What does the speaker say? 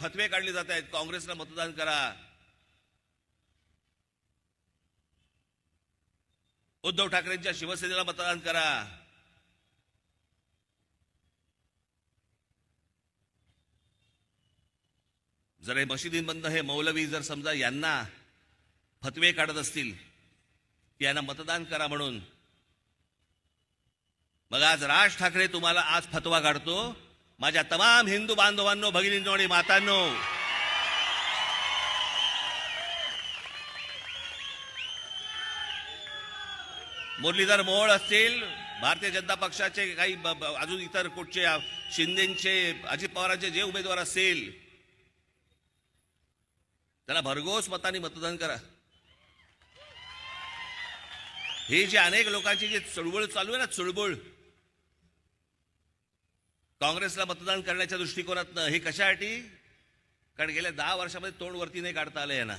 फतवे काढले जात आहेत. काँग्रेसला मतदान करा. उद्धव ठाकरेंच्या शिवसेनेला मतदान करा. जर हे मशिदींमधनं हे मौलवी जर समजा यांना फतवे काढत असतील यांना मतदान करा म्हणून. मग आज राज ठाकरे तुम्हाला आज फतवा काढतो. माझ्या तमाम हिंदू बांधवांनो भगिनींनो आणि मातांनो मुरलीधर मोहोळ असतील भारतीय जनता पक्षाचे काही ब- ब- अजून इतर कुठचे शिंदेचे अजित पवारांचे जे उमेदवार असतील त्याला भरघोस मताने मतदान करा. ही जी अनेक लोकांची जी चळवळ चालू आहे ना चळवळ काँग्रेसला मतदान करण्याच्या दृष्टिकोनातनं हे कशासाठी? कारण गेल्या दहा वर्षामध्ये तोंड वरती नाही काढता आलं यांना.